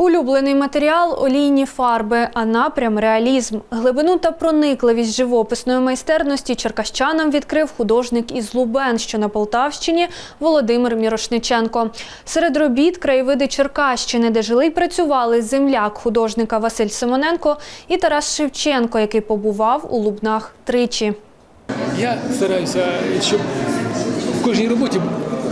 Улюблений матеріал олійні фарби, а напрям реалізм. Глибину та проникливість живописної майстерності черкащанам відкрив художник із Лубен, що на Полтавщині Володимир Мірошниченко. Серед робіт краєвиди Черкащини, де жили й працювали земляк художника Василь Симоненко і Тарас Шевченко, який побував у Лубнах тричі. Я стараюся, щоб в кожній роботі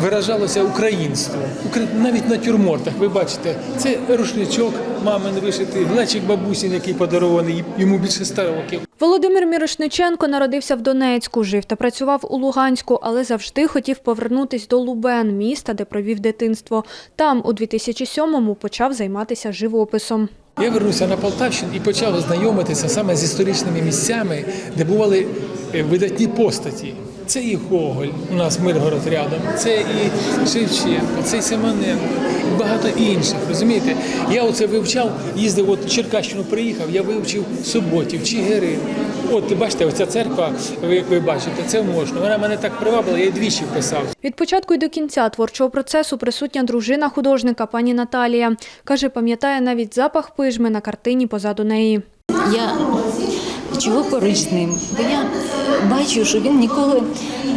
виражалося українство. Укра- Навіть на тюрмортах, ви бачите, це рушничок мамин вишитий, глечик бабусін, який подарований, йому більше 100 років. Володимир Мірошниченко народився в Донецьку, жив та працював у Луганську, але завжди хотів повернутись до Лубен, міста, де провів дитинство. Там у 2007-му почав займатися живописом. Я вернувся на Полтавщину і почав знайомитися саме з історичними місцями, де бували е, видатні постаті. Це і Гоголь, у нас Миргород рядом, це і Шевченко, це і Симоненко, і багато інших. Розумієте? Я оце вивчав, їздив, от Черкащину приїхав, я вивчив Суботів, Чигирин. От бачите, оця церква, ви- як ви бачите, це можна. Вона мене так привабила, я її двічі писав. Від початку й до кінця творчого процесу присутня дружина художника пані Наталія. Каже, пам'ятає навіть запах пижми на картині позаду неї. Я чого поруч з ним? Бо я бачу, що він ніколи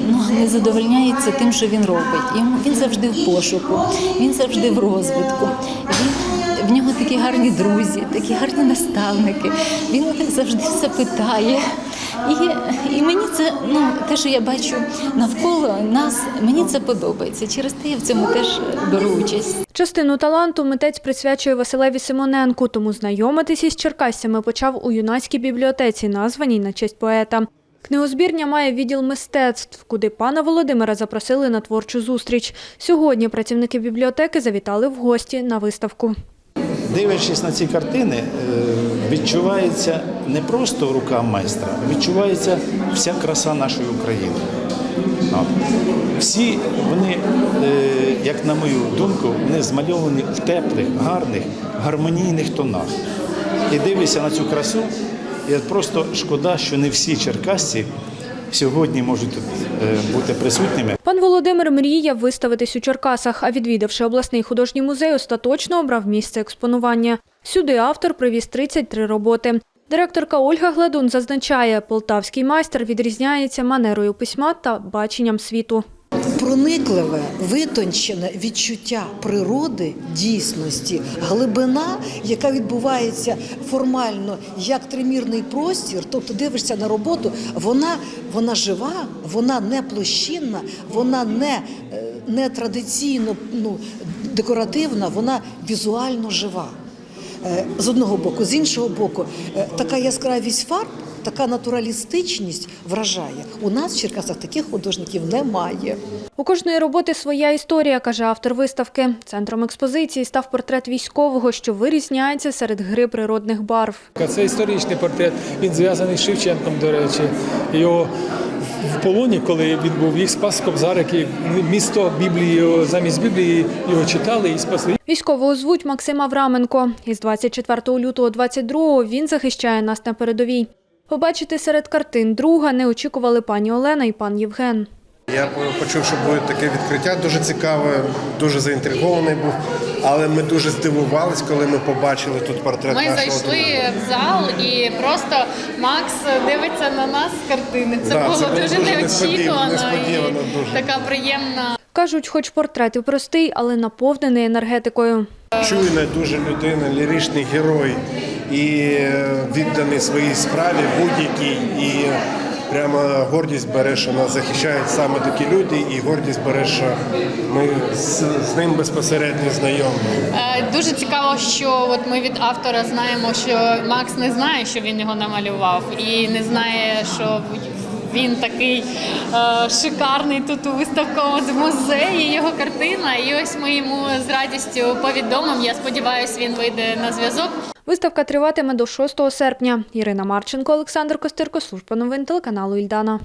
ну, не задовольняється тим, що він робить. Йому він завжди в пошуку, він завжди в розвитку. Він в нього такі гарні друзі, такі гарні наставники. Він завжди все питає. І, і мені це ну те, що я бачу навколо нас, мені це подобається. Через те я в цьому теж беру участь. Частину таланту митець присвячує Василеві Симоненку, тому знайомитись із черкасцями почав у юнацькій бібліотеці, названій на честь поета. Книгозбірня має відділ мистецтв, куди пана Володимира запросили на творчу зустріч. Сьогодні працівники бібліотеки завітали в гості на виставку. Дивлячись на ці картини, е, відчувається не просто рука майстра, відчувається вся краса нашої України. Всі вони, е, як на мою думку, вони змальовані в теплих, гарних, гармонійних тонах. І дивлюся на цю красу, і просто шкода, що не всі черкасці сьогодні можуть е, бути присутніми. Пан Володимир мріяв виставитись у Черкасах, а відвідавши обласний художній музей, остаточно обрав місце експонування. Сюди автор привіз 33 роботи. Директорка Ольга Гладун зазначає, полтавський майстер відрізняється манерою письма та баченням світу. Проникливе, витончене відчуття природи, дійсності, глибина, яка відбувається формально як тримірний простір, тобто дивишся на роботу, вона, вона жива, вона не площинна, вона не, е, не традиційно ну, декоративна, вона візуально жива. Е, З одного боку, з іншого боку, е, така яскравість фарб, така натуралістичність вражає. У нас в Черкасах таких художників немає. У кожної роботи своя історія, каже автор виставки. Центром експозиції став портрет військового, що вирізняється серед гри природних барв. Це історичний портрет. Він зв'язаний з Шевченком, до речі. Його в полоні, коли він був, їх спас Кобзарик, і місто Біблії замість Біблії його читали і спасли. Військового звуть Максим Авраменко. Із 24 лютого 22-го він захищає нас на передовій. Побачити серед картин друга не очікували пані Олена і пан Євген. Я почув, що буде таке відкриття дуже цікаве, дуже заінтригований був. Але ми дуже здивувались, коли ми побачили тут портрет Ми нашого зайшли друга. в зал і просто Макс дивиться на нас з картини. Це Да, було це дуже, дуже неочікувано несподівано і дуже. така приємна Кажуть, хоч портрет і простий, але наповнений енергетикою. Чуйна дуже людина, ліричний герой і відданий своїй справі будь-якій. І прямо гордість бере, що нас захищають саме такі люди, і гордість бере, що ми з, з ним безпосередньо знайомі. Е, Дуже цікаво, що от ми від автора знаємо, що Макс не знає, що він його намалював, і не знає, що він такий е, шикарний тут у виставковому музеї. Його картина. І ось ми йому з радістю повідомимо. Я сподіваюся, він вийде на зв'язок. Виставка триватиме до 6 серпня. Ірина Марченко, Олександр Костирко, служба новин телеканалу Ільдана.